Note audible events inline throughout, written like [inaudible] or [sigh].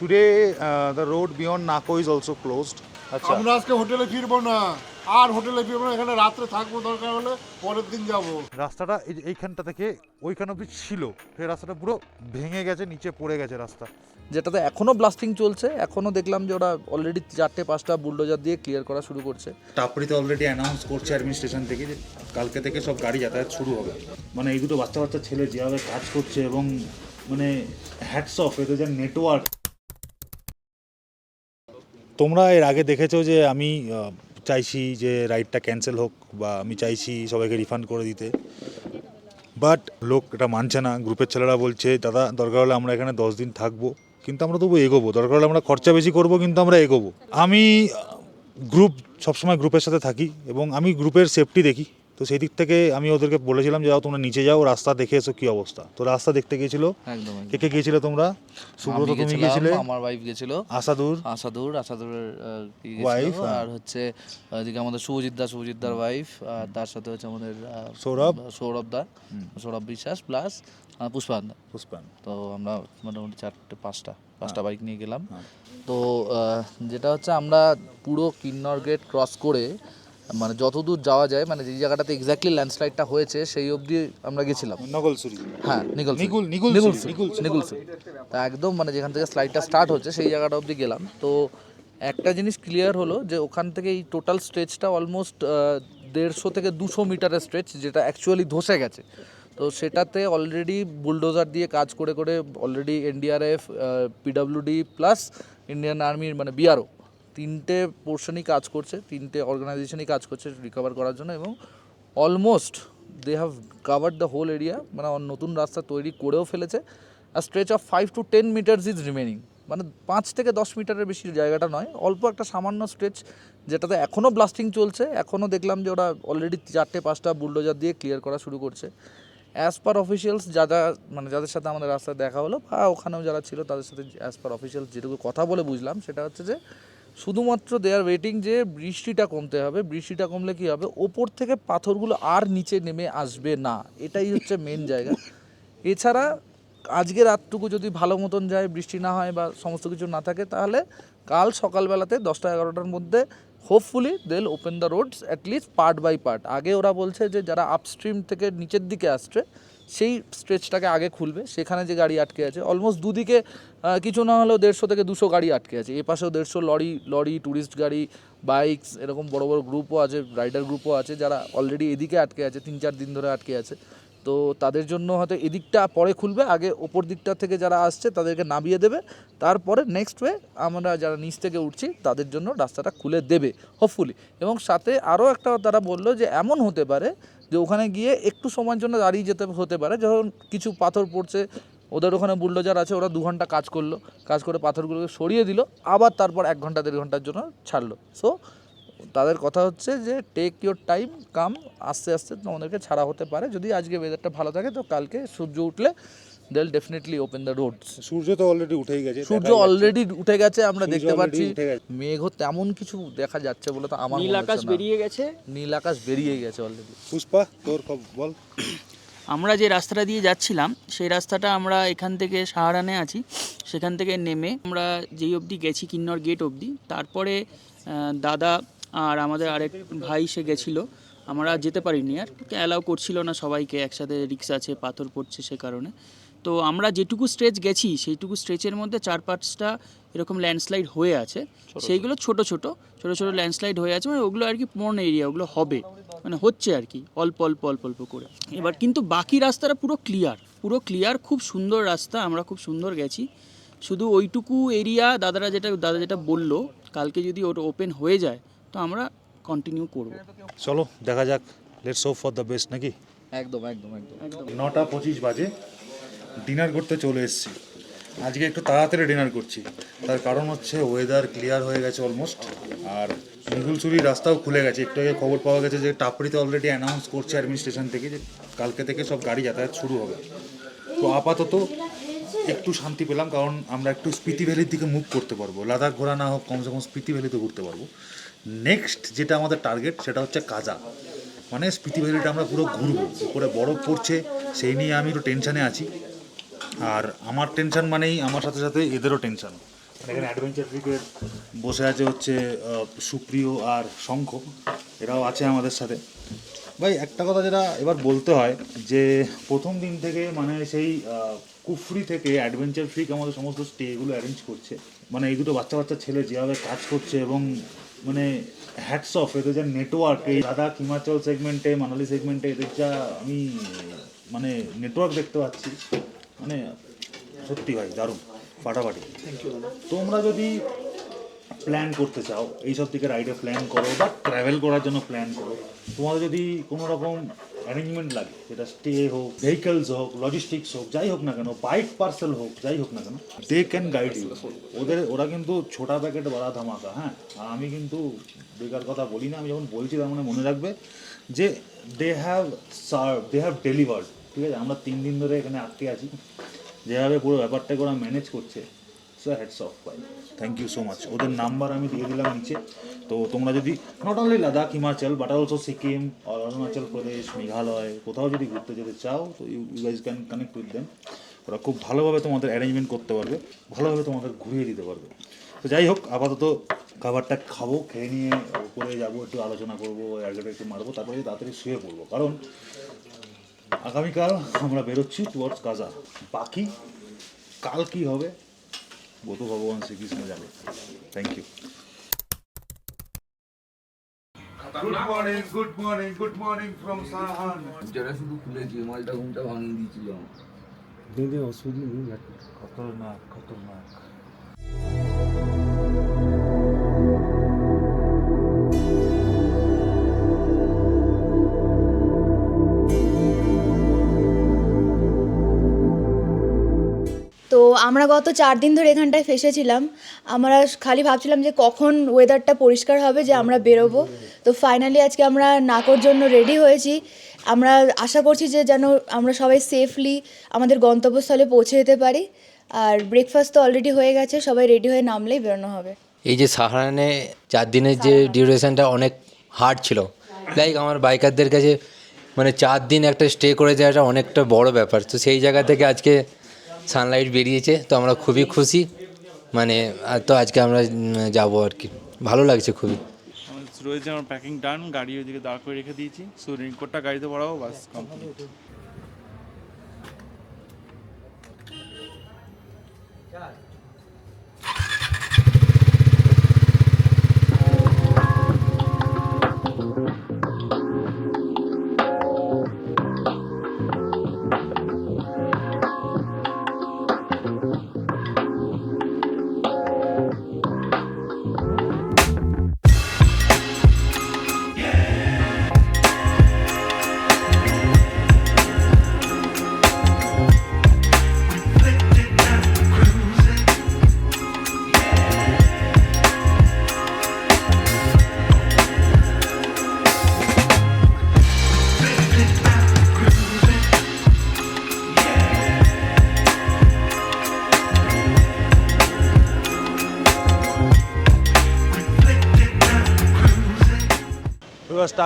Today, uh, the road beyond Nako is also closed. আচ্ছা। আমরা আজকে হোটেলে ফিরবো না। আর হোটেলে ফিরবো না এখানে রাত্রে থাকব দরকার হলে পরের দিন যাব। রাস্তাটা এই এইখানটা থেকে ওইখান অব্দি ছিল। সেই রাস্তাটা পুরো ভেঙে গেছে নিচে পড়ে গেছে রাস্তা। যেটাতে এখনও ব্লাস্টিং চলছে এখনও দেখলাম যে ওরা অলরেডি চারটে পাঁচটা বুলডোজার দিয়ে ক্লিয়ার করা শুরু করছে। টাপড়িতে অলরেডি অ্যানাউন্স করছে অ্যাডমিনিস্ট্রেশন থেকে যে কালকে থেকে সব গাড়ি যাতায়াত শুরু হবে। মানে এই দুটো বাচ্চা বাচ্চা ছেলে যেভাবে কাজ করছে এবং মানে হ্যাটস অফ এদের যে নেটওয়ার্ক তোমরা এর আগে দেখেছ যে আমি চাইছি যে রাইডটা ক্যান্সেল হোক বা আমি চাইছি সবাইকে রিফান্ড করে দিতে। বাট লোক এটা মানছে না। গ্রুপের ছেলেরা বলছে, দাদা, দরকার হলে আমরা এখানে দশ দিন থাকব, কিন্তু আমরা তবু এগোবো। দরকার হলে আমরা খরচা বেশি করব, কিন্তু আমরা এগোবো। আমি গ্রুপ, সবসময় গ্রুপের সাথে থাকি এবং আমি গ্রুপের সেফটি দেখি। তো সেই দিক থেকে আমি ওদেরকে বলেছিলাম যে যাও তোমরা নিচে যাও রাস্তা দেখে এসো কি অবস্থা। তো রাস্তা দেখতে গিয়েছিল। একদম কে কে গিয়েছিলে তোমরা? সুব্রত তুমি গিয়েছিলে? আমার ওয়াইফ গেছিল আসাদুর? আসাদুর আসাদুরের Wife, হ্যাঁ। আর হচ্ছে এদিকে আমাদের শুভজিৎ দা শুভজিৎ দার ওয়াইফ আর তার সাথে হচ্ছে আমাদের সৌরভ। সৌরভ দা সৌরভ বিশ্বাস প্লাস পুষ্পান দা পুষ্পান তো আমরা মোটামুটি চারটে পাঁচটা পাঁচটা হ্যাঁ। বাইক নিয়ে গেলাম। তো যেটা হচ্ছে আমরা পুরো কিন্নর গেট ক্রস করে মানে যতদূর যাওয়া যায় মানে যে জায়গাটাতে এক্স্যাক্টলি ল্যান্ডস্লাইডটা হয়েছে সেই অবধি আমরা গেছিলাম। নগলসুরি হ্যাঁ নিগল নিগুল নিগুল নিগুলসুরি নিগুল তা একদম মানে যেখান থেকে স্লাইডটা স্টার্ট হচ্ছে সেই জায়গাটা অবধি গেলাম। তো একটা জিনিস ক্লিয়ার হলো যে ওখান থেকে এই টোটাল স্ট্রেচটা অলমোস্ট দেড়শো থেকে দুশো মিটারের স্ট্রেচ যেটা অ্যাকচুয়ালি ধসে গেছে। তো সেটাতে অলরেডি বুলডোজার দিয়ে কাজ করে করে already NDRF PWD plus Indian আর্মির মানে বিআরও তিনটে পোর্শনই কাজ করছে, তিনটে অর্গানাইজেশনই কাজ করছে রিকভার করার জন্য এবং almost they have covered the whole area মানে নতুন রাস্তা তৈরি করেও ফেলেছে। আর stretch of five to ten metres is remaining মানে পাঁচ থেকে দশ মিটারের বেশি জায়গাটা নয়, অল্প একটা সামান্য স্ট্রেচ যেটাতে এখনও ব্লাস্টিং চলছে। এখনও দেখলাম যে ওরা অলরেডি চারটে পাঁচটা বুলডোজার দিয়ে ক্লিয়ার করা শুরু করছে। অ্যাজ পার অফিসিয়ালস যারা মানে যাদের সাথে আমাদের রাস্তায় দেখা হলো বা ওখানেও যারা ছিল, তাদের সাথে অ্যাজ পার অফিসিয়ালস যেটুকু কথা বলে বুঝলাম, সেটা হচ্ছে যে শুধুমাত্র দে আর ওয়েটিং যে বৃষ্টিটা কমতে হবে, বৃষ্টিটা কমলে কি হবে? ওপর থেকে পাথরগুলো আর নিচে নেমে আসবে না। এটাই হচ্ছে মেন জায়গা। এছাড়া আজকে রাতটুকু যদি ভালো মতন যায়, বৃষ্টি না হয় বা সমস্ত কিছু না থাকে, তাহলে কাল সকালবেলাতে দশটা এগারোটার মধ্যে hopefully they'll open the roads at least part by part আগে ওরা বলছে যে যারা আপস্ট্রিম থেকে নিচের দিকে আসছে সেই স্ট্রেচটাকে আগে খুলবে, সেখানে যে গাড়ি আটকে আছে অলমোস্ট দুদিকে কিছু না হলেও দেড়শো থেকে দুশো গাড়ি আটকে আছে। এ পাশেও দেড়শো লরি লরি ট্যুরিস্ট গাড়ি বাইকস এরকম বড় বড় গ্রুপও আছে রাইডার গ্রুপও আছে, যারা অলরেডি এদিকে আটকে আছে, তিন চার দিন ধরে আটকে আছে। তো তাদের জন্য হয়তো এদিকটা পরে খুলবে, আগে ওপর দিকটা থেকে যারা আসছে তাদেরকে নামিয়ে দেবে। তারপরে নেক্সট ওয়ে আমরা যারা নিচ থেকে উঠছি, তাদের জন্য রাস্তাটা খুলে দেবে হোপফুলি এবং সাথে আরও একটা তারা বলল যে, এমন হতে পারে যে ওখানে গিয়ে একটু সময়ের জন্য দাঁড়িয়ে যেতে হতে পারে। যখন কিছু পাথর পড়ছে, ওদের ওখানে বুলডোজার আছে, ওরা দু ঘণ্টা কাজ করল। কাজ করে পাথরগুলোকে সরিয়ে দিল, আবার তারপর এক ঘণ্টা, দেড় ঘণ্টার জন্য ছাড়লো। সো তাদের কথা হচ্ছে যে টেক ইওর টাইম কাম আস্তে আস্তে তোমাদেরকে ছাড়া হতে পারে। যদি আজকে ওয়েদারটা ভালো থাকে, তো কালকে সূর্য উঠলে they'll definitely open the roads সূর্য তো অলরেডি উঠেই গেছে সূর্য অলরেডি উঠে গেছে আমরা দেখতে পাচ্ছি। মেঘও তেমন কিছু দেখা যাচ্ছে বলে তো আমার নীল আকাশ। বেরিয়ে গেছে। নীল আকাশ বেরিয়ে গেছে অলরেডি পুষ্পা তোর খব বল। আমরা যে রাস্তাটা দিয়ে যাচ্ছিলাম সেই রাস্তাটা আমরা এখান থেকে সাহারানে আছি। সেখান থেকে নেমে আমরা যেই অবধি গেছি কিন্নর গেট অবধি তারপরে আহ, দাদা আর আমাদের আরেক ভাই সে গেছিল। আমরা যেতে পারিনি আর অ্যালাউ করছিল না সবাইকে একসাথে রিক্সা আছে পাথর পড়ছে সে কারণে। তো আমরা যেটুকু স্ট্রেচ গেছি সেইটুকু স্ট্রেচের মধ্যে চার পাঁচটা এরকম ল্যান্ডস্লাইড হয়ে আছে। সেইগুলো ছোট ছোট ছোট ছোট ল্যান্ডস্লাইড হয়ে আছে মানে ওগুলো আর কি পূর্ণ এরিয়া ওগুলো হবে। মানে হচ্ছে আর কি অল্প অল্প অল্প অল্প করে। এবার কিন্তু বাকি রাস্তাটা পুরো ক্লিয়ার পুরো ক্লিয়ার খুব সুন্দর রাস্তা আমরা খুব সুন্দর গেছি। শুধু ওইটুকু এরিয়া দাদারা যেটা দাদা যেটা বলল কালকে যদি ওটা ওপেন হয়ে যায় তো আমরা কন্টিনিউ করব। চলো দেখা যাক let's hope for the best নাকি? একদম একদম একদম। নটা পঁচিশ বাজে। ডিনার করতে চলে এসেছি। আজকে একটু তাড়াতাড়ি ডিনার করছি। তার কারণ হচ্ছে ওয়েদার ক্লিয়ার হয়ে গেছে অলমোস্ট আর নিগুলসুরি রাস্তাও খুলে গেছে। একটু আগে খবর পাওয়া গেছে যে টাপড়িতে অলরেডি অ্যানাউন্স করছে অ্যাডমিনিস্ট্রেশন থেকে যে কালকে থেকে সব গাড়ি যাতায়াত শুরু হবে। তো আপাতত একটু শান্তি পেলাম, কারণ আমরা একটু স্পিতি ভ্যালির দিকে মুভ করতে পারব। লাদাখ ঘোরা না হোক, কমসে কম স্পিতি ভ্যালিতে ঘুরতে পারব। নেক্সট যেটা আমাদের টার্গেট সেটা হচ্ছে কাজা। মানে স্পিতি ভ্যালিটা আমরা পুরো ঘুরবো। উপরে বরফ পড়ছে, সেই নিয়ে আমি একটু টেনশানে আছি। আর আমার টেনশন মানেই আমার সাথে সাথে এদেরও টেনশন এখানে অ্যাডভেঞ্চার বসে আছে হচ্ছে সুপ্রিয় আর শঙ্খ, এরাও আছে আমাদের সাথে। ভাই, একটা কথা যেটা এবার বলতে হয় যে, প্রথম দিন থেকে মানে সেই কুফরি থেকে অ্যাডভেঞ্চার ফ্রিক আমাদের সমস্ত স্টেগুলো অ্যারেঞ্জ করছে। মানে এই দুটো বাচ্চা বাচ্চা ছেলে যেভাবে কাজ করছে এবং মানে হ্যাটস অফ এদের যে নেটওয়ার্ক এই লাদাখ হিমাচল সেগমেন্টে মানালি সেগমেন্টে এদের যা আমি মানে নেটওয়ার্ক দেখতে পাচ্ছি মানে সত্যি ভাই, দারুণ, ফাটাফাটি। তোমরা যদি প্ল্যান করতে চাও, এইসব দিকে রাইডে প্ল্যান করো বা ট্রাভেল করার জন্য প্ল্যান করো, তোমাদের যদি কোনো রকম অ্যারেঞ্জমেন্ট লাগে, সেটা স্টে হোক ভেহিকলস হোক লজিস্টিক্স হোক, যাই হোক না কেন বাইক পার্সেল হোক, যাই হোক না কেন দে ক্যান গাইড ইউ ওদের, ওরা কিন্তু ছোটা প্যাকেট বড়া ধামাকা হ্যাঁ? আর আমি কিন্তু বেকার কথা বলি না, আমি যখন বলছি তার মানে মনে রাখবে যে they have serve they have delivered ঠিক আছে, আমরা তিন দিন ধরে এখানে আটকে আছি। যেভাবে পুরো ব্যাপারটাকে ওরা ম্যানেজ করছে সো হ্যাটস অফ ভাই থ্যাংক ইউ সো মাচ ওদের নাম্বার আমি দিয়ে দিলাম নিচে। তো তোমরা যদি not only Ladakh Himachal but also Sikkim Arunachal Pradesh Meghalaya কোথাও যদি ঘুরতে যেতে চাও, তো you guys can connect with them ওরা খুব ভালোভাবে তোমাদের অ্যারেঞ্জমেন্ট করতে পারবে, ভালোভাবে তোমাদের ঘুরিয়ে দিতে পারবে। তো যাই হোক, আপাতত খাবারটা খাব, খেয়ে নিয়ে উপরে যাব, একটু আলোচনা করব এয়ারগেটে একটু মারবো, তারপরে তাড়াতাড়ি শুয়ে পড়ব। কারণ আগামীকাল আমরা বেরোচ্ছি টুয়ার্ডস কাজা বাকি কাল কি হবে? তো ভগবান শ্রীকৃষ্ণ জানে। Thank you good morning good morning good morning from Sarahan যারা শুধু খুলেছি মালটা ঘুমটা ভাঙিয়ে দিয়েছিল। খতরনাক খতরনাক। আমরা গত চার দিন ধরে এখানটায় ফেসেছিলাম। আমরা খালি ভাবছিলাম যে কখন ওয়েদারটা পরিষ্কার হবে যে আমরা বেরোবো। তো ফাইনালি আজকে আমরা নাকোর জন্য রেডি হয়েছি। আমরা আশা করছি যে যেন আমরা সবাই সেফলি আমাদের গন্তব্যস্থলে পৌঁছে যেতে পারি। আর ব্রেকফাস্ট তো অলরেডি হয়ে গেছে সবাই রেডি হয়ে নামলেই বেরোনো হবে। এই যে সাহারানে চার দিনের যে ডিউরেশনটা অনেক হার্ড ছিল। লাইক আমার বাইকারদের কাছে মানে চার দিন একটা স্টে করে যাওয়াটা অনেকটা বড় ব্যাপার। তো সেই জায়গা থেকে আজকে সানলাইট বেরিয়েছে, তো আমরা খুবই খুশি। মানে তো আজকে আমরা যাব আর কি। ভালো লাগছে খুবই। রয়েছে আমার প্যাকিং ডান গাড়ি ওইদিকে দাঁড় করে রেখে দিয়েছি। সো রেনকোটটা গাড়িতে পড়াবো বাস complete We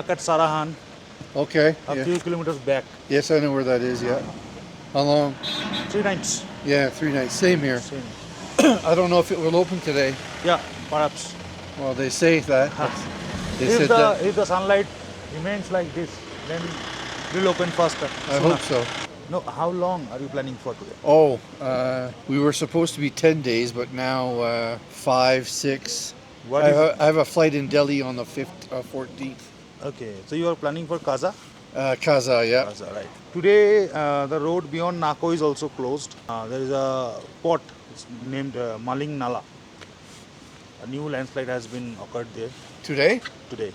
at Sarahan, Okay. a yeah. few kilometers back. Yes, I know where that is. Yeah. How long? Three nights. Yeah, three nights. Same here. Same. [clears throat] I don't know if it will open today. Yeah, perhaps. Well, they say that. but They If said the that. if the sunlight remains like this, then we'll open faster. I sooner. hope so. No, how long are you planning for today? Oh, uh, we were supposed to be 10 days, but now uh, five, six. What I, is- have, I have a flight in Delhi on the 5th, uh, 14th. Okay, so you are planning for Kaza? Uh, Kaza, yeah. Kaza, right. Today, uh, the road beyond Nako is also closed. Uh, there is a port it's named uh, Maling Nala. A new landslide has been occurred there Today? today.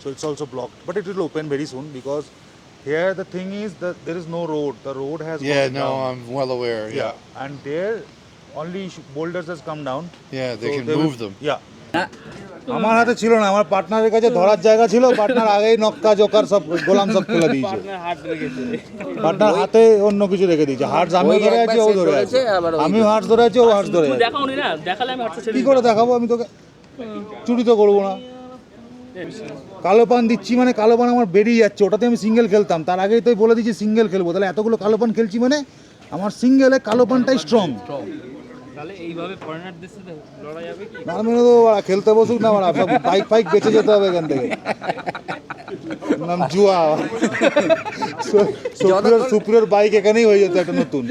So it's also blocked, but it will open very soon because here the thing is that there is no road. The road has Yeah, no, down. I'm well aware. Yeah. and there only boulders has come down. Yeah, they So can they will- move them. Yeah. আমার হাতে ছিল না আমার পার্টনারের কাছে ধরার জায়গা ছিল পার্টনার আগেই নক্কা জোকার সব গোলাম সব খুলে দিয়েছে। পার্টনার হাতে অন্য কিছু রেখে দিয়েছে হার্টস আমিও ধরে আছি ও ধরে আছে। আমিও হার্টস ধরে আছি ও হার্টস ধরে আছে। দেখাও নি না? দেখালে আমি হাতটা ছেড়ে কি করে দেখাবো আমি তোকে? চুরি তো করব না। কালো পান দিচ্ছি মানে কালো পান আমার বেরিয়ে যাচ্ছে ওটাতে আমি সিঙ্গেল খেলতাম। তার আগেই তো বলে দিচ্ছি সিঙ্গেল খেলব। তাহলে এতগুলো কালো পান খেলছি মানে আমার সিঙ্গেলে কালো পানটাই স্ট্রং তাহলে এইভাবে ফরেনারদের সাথে লড়া যাবে কি না মেনে খেলতে বসুক না বাড়া বাইক ফাইক বেঁচে যেতে হবে এখান থেকে নাম জুয়া সুপ্রিয়র সুপ্রিয়র বাইক এখানেই হয়ে যেত একটা নতুন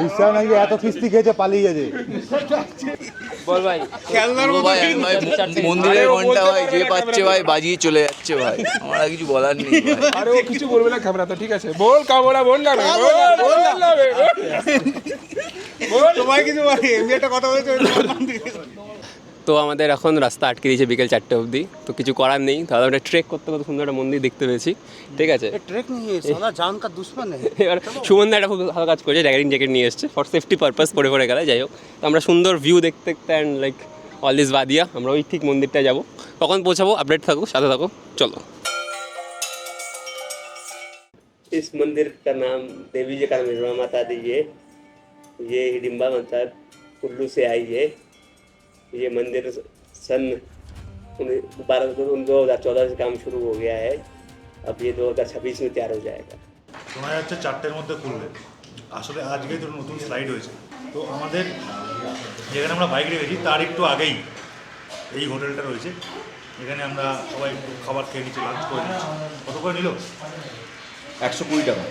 বিশ্বাস নাকি এত কিস্তি খেয়েছে পালিয়ে গেছে বল ভাই মন্দিরের ঘণ্টা ভাই যে পাচ্ছে ভাই বাজিয়ে চলে যাচ্ছে ভাই আমার আর কিছু বলার নেই ভাই। আরে ও কিছু বলবে না ক্যামেরা তো ঠিক আছে বল কামড়া বল না বল বল না বে, বল। তোমায় কিছু এমনি একটা কথা বলেছে তো আমাদের এখন রাস্তা আটকে দিয়েছে বিকেল চারটে অবধি তো কিছু করার নেই তাহলে আমরা ট্রেক করতে কত সুন্দর একটা মন্দির দেখতে পেয়েছি ঠিক আছে ট্রেক নিয়ে সালা জান কা দুশ্মন হ্যায় [laughs] এবার সুমন দা একটা খুব ভালো কাজ করেছে র্যাগিং জ্যাকেট নিয়ে এসছে ফর সেফটি পারপাস পরে পরে গেলে যাই হোক তো আমরা সুন্দর ভিউ দেখতে দেখতে অ্যান্ড লাইক অল দিস বাদিয়া আমরা ওই ঠিক মন্দিরটা যাবো কখন পৌঁছাবো আপডেট থাকো সাথে থাকো চলো इस मंदिर का नाम देवी जी का निर्माण माता दी है ये हिडिम्बा माता कुल्लू से आई है ये मंदिर सन बारह दो हज़ार चौदह से काम शुरू हो गया है अब ये दो हज़ार छब्बीस में तैयार हो जाएगा শোনা যাচ্ছে চারটের মধ্যে খুলবে আসলে আজকেই তো নতুন স্লাইড হয়েছে তো আমাদের যেখানে আমরা বাইক রেখেছি তার একটু আগেই এই হোটেলটা রয়েছে এখানে আমরা সবাই একটু খাবার খেয়ে নিচ্ছি লাঞ্চ করে নিচ্ছি কত করে নিল একশো কুড়ি টাকা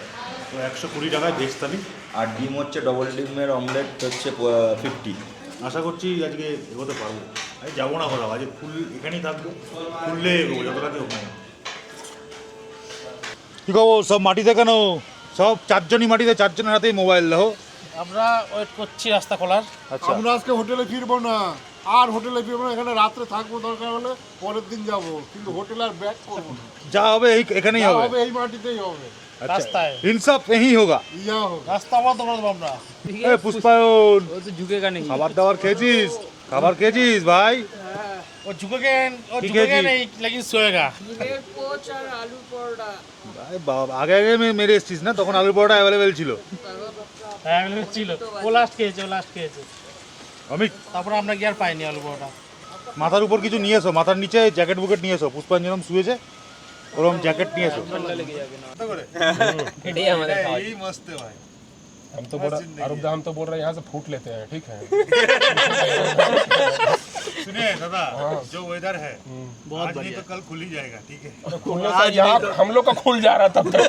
তো একশো কুড়ি টাকায় ভেজ থালি আর ডিম হচ্ছে ডবল ডিমের অমলেট হচ্ছে ফিফটি আশা করছি আজকে এগোতে পারব। আমি যাব না কোথাও আজকে ফুল এখানেই থাকব। ফুললে এগোবো যত রাতে হোক না কি খবর? সব মাটিতে কেন? সব চারজনই মাটিতে চারজনের হাতেই মোবাইল দেখো। আমরা ওয়েট করছি রাস্তা খোলার। আচ্ছা। আমরা আজকে হোটেলে ফিরবো না। আর হোটেলে ফিরবো না এখানে রাত্রে থাকব দরকার হলে পরের দিন যাব। কিন্তু হোটেল আর ব্যাক করব না। যা হবে এই এখানেই হবে। হবে এই মাটিতেই হবে। রাস্তায় নেই খাবার দাবার খেয়েছিস খাবার খেয়েছিস ভাই বাবা আগে আগে মেরে না তখন আলু অ্যাভেলেবেল ছিল ও লাস্ট খেয়েছে ও লাস্ট আর পাইনি মাথার উপর কিছু নিয়েছো মাথার নিচে জ্যাকেট বুকেট নিয়েছো পুষ্পাঞ্জনম শুয়েছে ওরকম জ্যাকেট নিয়ে এসো এটাই আমাদের খাওয়া এই মস্ত ভাই हम तो बोल अरुण दा हम तो बोल रहे हैं यहाँ से फूट लेते हैं ठीक है सुनिए दादा जो वेदर है आज नहीं तो कल खुल ही जाएगा ठीक है खुलने से यहाँ हम लोग का खुल जा रहा तब तक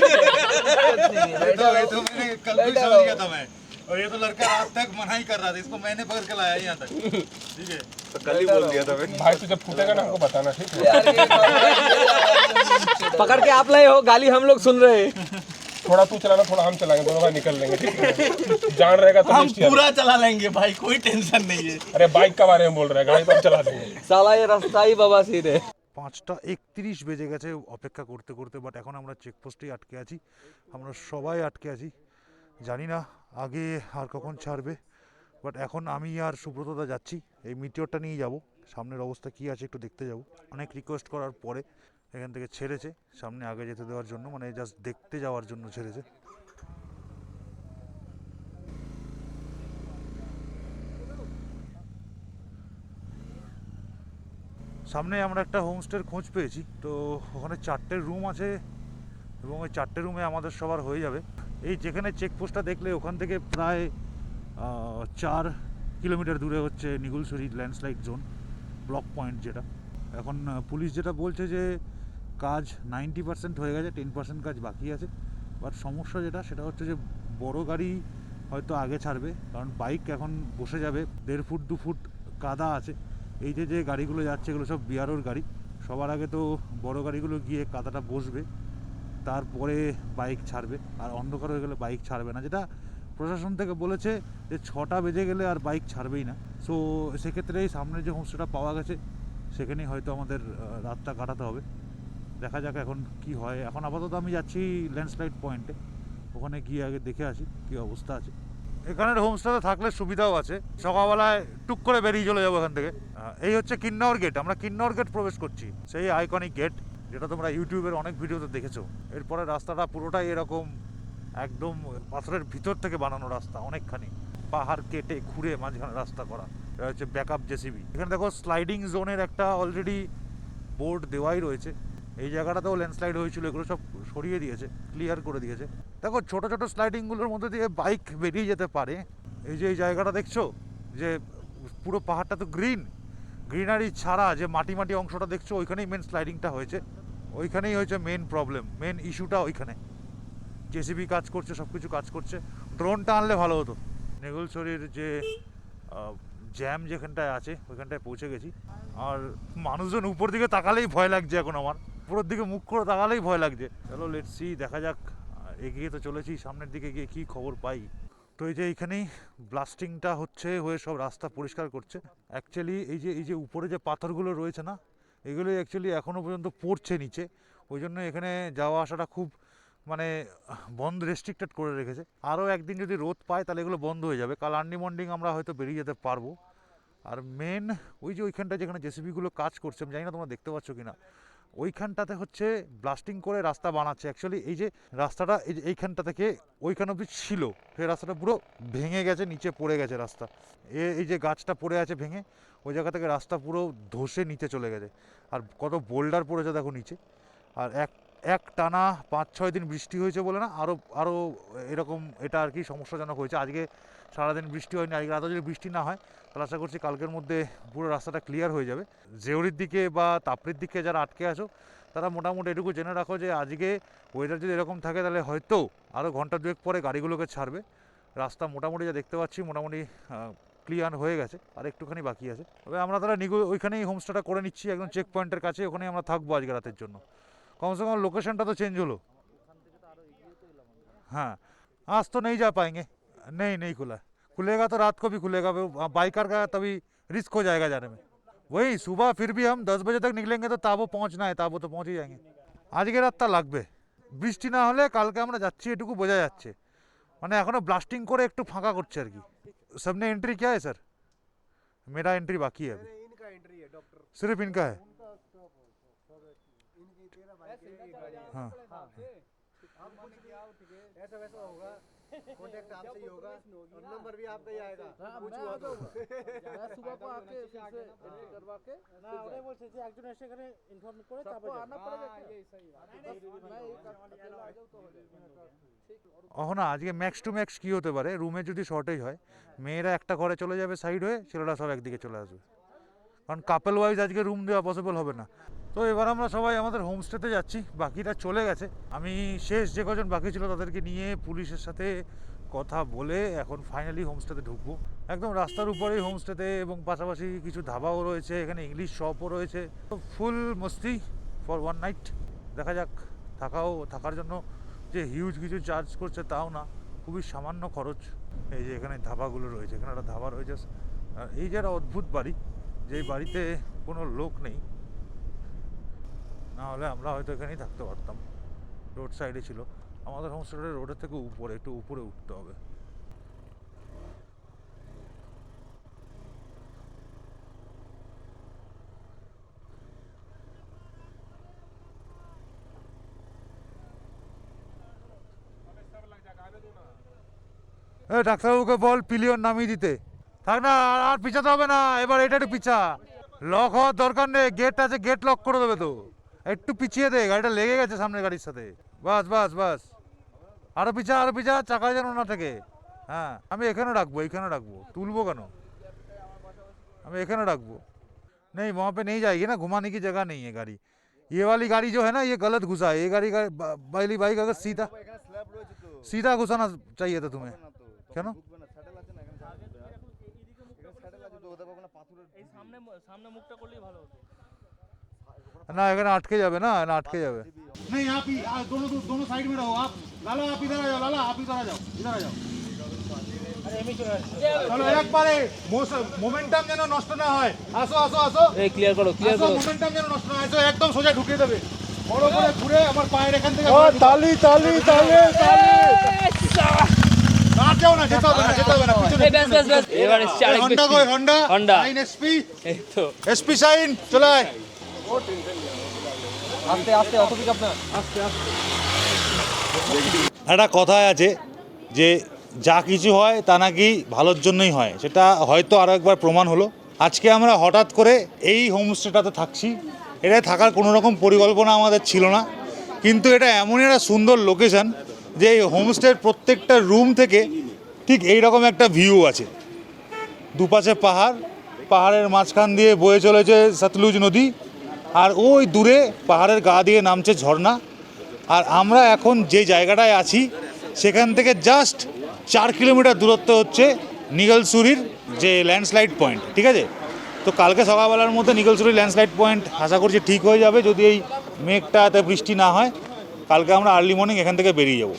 ये तो ये तो मैंने कल भी समझ गया था मैं और ये तो लड़का रात तक मना ही कर रहा था इसको मैंने पकड़ के लाया यहाँ तक ठीक है भाई तू जब फूटेगा ना हमको बताना ठीक है पकड़ के आप लाए हो गाली हम लोग सुन रहे हैं थोड़ा तू चलाना थोड़ा हम चलाएंगे दोनों भाई निकल लेंगे ठीक है जान रहेगा तो हम पूरा चला लेंगे भाई कोई टेंशन नहीं है अरे बाइक का बारे में बोल रहे हैं गाड़ी तो हम चला देंगे साला ये रास्ता ही बाबा सीधे পাঁচটা একত্রিশ বেজে গেছে অপেক্ষা করতে করতে বাট এখন আমরা চেকপোস্টেই আটকে আছি আমরা সবাই আটকে আছি জানি না আগে আর কখন ছাড়বে? বাট এখন আমি আর সুব্রতদা যাচ্ছি। এই মিটিওরটা নিয়ে যাব। সামনের অবস্থা কী আছে একটু দেখতে যাব। অনেক রিকোয়েস্ট করার পরে এখান থেকে ছেড়েছে। সামনে আগে যেতে দেওয়ার জন্য মানে জাস্ট দেখতে যাওয়ার জন্য ছেড়েছে। সামনে আমরা একটা হোমস্টের খোঁজ পেয়েছি। তো ওখানে চারটে রুম আছে এবং ওই চারটে রুমে আমাদের সবার হয়ে যাবে। এই যেখানে চেকপোস্টটা দেখলে ওখান থেকে প্রায় চার কিলোমিটার দূরে হচ্ছে Nigulsari landslide zone block point যেটা। এখন পুলিশ যেটা বলছে যে কাজ নাইনটি পার্সেন্ট হয়ে গেছে টেন পার্সেন্ট কাজ বাকি আছে। বাট সমস্যা যেটা, সেটা হচ্ছে যে বড় গাড়ি হয়তো আগে ছাড়বে, কারণ বাইক এখন বসে যাবে, দেড় ফুট, দু ফুট কাদা আছে। এই যে যে গাড়িগুলো যাচ্ছে, এগুলো সব বিয়ারোর গাড়ি। সবার আগে তো বড় গাড়িগুলো গিয়ে কাদাটা বসবে। তারপরে বাইক ছাড়বে। আর অন্ধকার হয়ে গেলে বাইক ছাড়বে না। যেটা প্রশাসন থেকে বলেছে যে ছটা বেজে গেলে আর বাইক ছাড়বেই না। সো সেক্ষেত্রে এই সামনে যে হোমস্টেটা পাওয়া গেছে, সেখানেই হয়তো আমাদের রাতটা কাটাতে হবে। দেখা যাক এখন কি হয়। এখন আপাতত আমি যাচ্ছি ল্যান্ডস্লাইড পয়েন্টে। ওখানে গিয়ে আগে দেখে আসি কি অবস্থা আছে। এখানের হোমস্টেতে থাকলে সুবিধাও আছে। সকালবেলায় টুক করে বেরিয়ে চলে যাব এখান থেকে। এই হচ্ছে কিন্নর গেট। আমরা কিন্নর গেট প্রবেশ করছি। সেই আইকনিক গেট। যেটা তোমরা ইউটিউবের অনেক ভিডিওতে দেখেছ। এরপরে রাস্তাটা পুরোটাই এরকম একদম পাথরের ভিতর থেকে বানানো রাস্তা অনেকখানি। পাহাড় কেটে ঘুরে মাঝখানে রাস্তা করা। এটা হচ্ছে ব্যাকআপ জেসিবি এখানে দেখো স্লাইডিং জোনের একটা অলরেডি বোর্ড দেওয়াই রয়েছে। এই জায়গাটাতেও ল্যান্ডস্লাইড হয়েছিল, এগুলো সব সরিয়ে দিয়েছে ক্লিয়ার করে দিয়েছে। দেখো ছোট ছোট স্লাইডিংগুলোর মধ্যে দিয়ে বাইক বেরিয়ে যেতে পারে। এই যে এই জায়গাটা দেখছ? যে পুরো পাহাড়টা তো গ্রিন গ্রিনারি ছাড়া যে মাটি মাটি অংশটা দেখছ, ওইখানেই মেন স্লাইডিংটা হয়েছে। ওইখানেই হয়েছে মেন প্রবলেম মেন ইস্যুটা ওইখানে। জেসিবি কাজ করছে সব কিছু কাজ করছে। ড্রোনটা আনলে ভালো হতো। নেগুলছড়ির যে জ্যাম যেখানটায় আছে, ওইখানটায় পৌঁছে গেছি। আর মানুষজন উপর দিকে তাকালেই ভয় লাগছে এখন আমার। উপরের দিকে মুখ করে তাকালেই ভয় লাগছে। চলো লেটসি দেখা যাক। এগিয়ে তো চলেছি, সামনের দিকে গিয়ে কী খবর পাই। তো এই যে এইখানেই ব্লাস্টিংটা হচ্ছে, হয়ে সব রাস্তা পরিষ্কার করছে। অ্যাকচুয়ালি এই যে এই যে উপরে যে পাথরগুলো রয়েছে না, এগুলো অ্যাকচুয়ালি এখনও পর্যন্ত পড়ছে নিচে। ওই জন্য এখানে যাওয়া আসাটা খুব মানে বন্ধ রেস্ট্রিক্টেড করে রেখেছে। আরও একদিন যদি রোদ পায় তাহলে এগুলো বন্ধ হয়ে যাবে। কাল আর্লি মর্নিং আমরা হয়তো বেরিয়ে যেতে পারব। আর মেন ওই যে ওইখানটা যেখানে জেসিবিগুলো কাজ করছে, আমি জানি না তোমরা দেখতে পাচ্ছ কি না ওইখানটাতে হচ্ছে ব্লাস্টিং করে রাস্তা বানাচ্ছে। অ্যাকচুয়ালি এই যে রাস্তাটা, এই যে এইখানটা থেকে ওইখান অব্দি ছিল। সেই রাস্তাটা পুরো ভেঙে গেছে, নিচে পড়ে গেছে রাস্তা। এ, এই যে গাছটা পড়ে আছে ভেঙে, ওই জায়গা থেকে রাস্তা পুরো ধসে নিচে চলে গেছে। আর কত বোল্ডার পড়েছে দেখো নিচে। আর এক এক টানা পাঁচ, ছয় দিন বৃষ্টি হয়েছে বলে না আরও আরও এরকম এটা আর কি সমস্যাজনক হয়েছে। আজকে সারাদিন বৃষ্টি হয়নি, আজকে রাতে যদি বৃষ্টি না হয়, তাহলে আশা করছি কালকের মধ্যে পুরো রাস্তাটা ক্লিয়ার হয়ে যাবে। জেউরির দিকে বা তাপরির দিকে যারা আটকে আছো, তারা মোটামুটি এটুকু জেনে রাখো যে আজকে ওয়েদার যদি এরকম থাকে, তাহলে হয়তো আরও ঘণ্টা দুয়েক পরে গাড়িগুলোকে ছাড়বে। রাস্তা মোটামুটি যা দেখতে পাচ্ছি, মোটামুটি ক্লিয়ার হয়ে গেছে, আর একটুখানি বাকি আছে। তবে আমরা তারা নিগো, ওইখানেই হোমস্টেটা করে নিচ্ছি, একদম চেক পয়েন্টের কাছে, ওখানেই আমরা থাকব আজকে রাতের জন্য। कम से कम लोकेशन तो चेंज হলো हाँ आज तो नहीं जा पाएँगे। नहीं नहीं खुला। खुलेगा तो रात को भी खुलेगा बाइकर का तभी रिस्क हो जाएगा जाने में। वही सुबह फिर भी हम दस बजे तक निकलेंगे तो ताबो पहुँचना है ताबो तो पहुँच ही जाएँगे। आज के रात तो लगभग बिस्टि ना আমরা कल के বোঝা बोझा মানে এখনও ব্লাস্টিং করে একটু ফাঁকা করছে सबने एंट्री क्या है सर मेरा एंट्री बाकी है अभी। सिर्फ़ इनका है? हाँ ऐसा वैसा होगा कॉन्टेक्ट आपसे ही होगा और नंबर भी आपका ही आएगा कुछ हुआ तो मैं सुबह को आके फिर से एंट्री करवा के না ওটাই বলছে যে একজন এসে এখানে ইনফর্ম করে सबको তারপর आना पड़ेगा क्या? बस मैं एक अकेला आ जाऊँ तो हो जाएगा অহ না আজকে ম্যাক্স টু ম্যাক্স কী হতে পারে রুমে যদি শর্টেজ হয় মেয়েরা একটা ঘরে চলে যাবে সাইড হয়ে ছেলেরা সব একদিকে চলে আসবে কারণ কাপেল ওয়াইজ আজকে রুম দেওয়া পসিবল হবে না তো এবার আমরা সবাই আমাদের হোমস্টেতে যাচ্ছি বাকিটা চলে গেছে। আমি শেষ যে কজন বাকি ছিল তাদেরকে নিয়ে পুলিশের সাথে কথা বলে এখন ফাইনালি হোমস্টেতে ঢুকবো। একদম রাস্তার উপরেই হোমস্টেতে এবং পাশাপাশি কিছু ধাবাও রয়েছে, এখানে ইংলিশ শপও রয়েছে। তো ফুল মস্তি ফর ওয়ান নাইট দেখা যাক, থাকাও, থাকার জন্য যে হিউজ কিছু চার্জ করছে তাও না, খুবই সামান্য খরচ। এই যে এখানে ধাবাগুলো রয়েছে, এখানে একটা ধাবা রয়েছে। এই যে একটা অদ্ভুত বাড়ি, যেই বাড়িতে কোনো লোক নেই না হলে আমরা হয়তো এখানেই থাকতে পারতাম। রোড সাইডে ছিল। আমাদের হোমস্টেটা রোডের থেকে উপরে, একটু উপরে উঠতে হবে। ডাক্তারবাবুকে বল পিলিয়ন নামিয়ে দিতে। থাক না, আর পিছাতে হবে না। এবার এটা একটু পিছা। লক হওয়ার দরকার নেই। গেট আছে, গেট লক করে দেবে তো। একটু পিছিয়ে দে গাড়িটা লেগে গেছে সামনের গাড়ির সাথে বাস বাস বাস আরো পিছা আরো পিছা চাকা যেন না থাকে হ্যাঁ আমি এখানে রাখবো এখানে রাখবো তুলবো কেন আমি এখানে रखबो नहीं वहाँ पे नहीं जाएगी ना घुमाने की जगह नहीं है गाड़ी ये वाली गाड़ी जो है ना ये गलत घुसा है ये गाड़ी का ब- वाली बाइक अगर सीधा सीधा घुसाना चाहिए था तुम्हें क्या ना এই সামনে সামনে মুখটা করলেই ভালো হতো ना এখানে আটকে যাবে না না আটকে যাবে नहीं आप ही आ, दोनों दोनों साइड में रहो आप लाला आप इधर आ जाओ लाला आप इधर आ जाओ इधर आ जाओ চলো একবারে মোমেন্টাম যেন নষ্ট না হয় আসো আসো আসো এই ক্লিয়ার করো ক্লিয়ার করো মোমেন্টাম যেন নষ্ট না হয় আসো একদম সোজা ঢুকিয়ে দেবে বড় করে ঘুরে আমার পায়ের এখান থেকে ताली ताली ताली আর যাও না যেতে হবে না যেতে হবে না পিছনে ব্যাস ব্যাস ব্যাস এবার এসছে আরেক হন্ডা ব্যক্তি কই হন্ডা Honda। সাইন এসপি এই তো এসপি সাইন চলে আয় আস্তে আস্তে অত পিক আপনার একটা কথায় আছে যে যা কিছু হয় তা নাকি ভালোর জন্যই হয়। সেটা হয়তো আরও একবার প্রমাণ হলো। আজকে আমরা হঠাৎ করে এই হোমস্টেটাতে থাকছি। এটা থাকার কোনো রকম পরিকল্পনা আমাদের ছিল না। কিন্তু এটা এমনই একটা সুন্দর লোকেশন যে এই হোমস্টের প্রত্যেকটা রুম থেকে ঠিক এই রকম একটা ভিউ আছে। দুপাশে পাহাড় পাহাড়ের মাঝখান দিয়ে বয়ে চলেছে সতলুজ নদী। আর ওই দূরে পাহাড়ের গা দিয়ে নামছে ঝর্ণা। আর আমরা এখন যে জায়গাটায় আছি, সেখান থেকে জাস্ট চার কিলোমিটার দূরত্ব হচ্ছে নিগলসুরির যে ল্যান্ডস্লাইড পয়েন্ট ঠিক আছে? তো কালকে সকালবেলার মধ্যে নিগলসুরি ল্যান্ডস্লাইড পয়েন্ট আশা করছি ঠিক হয়ে যাবে, যদি এই মেঘটাতে বৃষ্টি না হয়। কালকে আমরা আর্লি মর্নিং এখান থেকে বেরিয়ে যাব।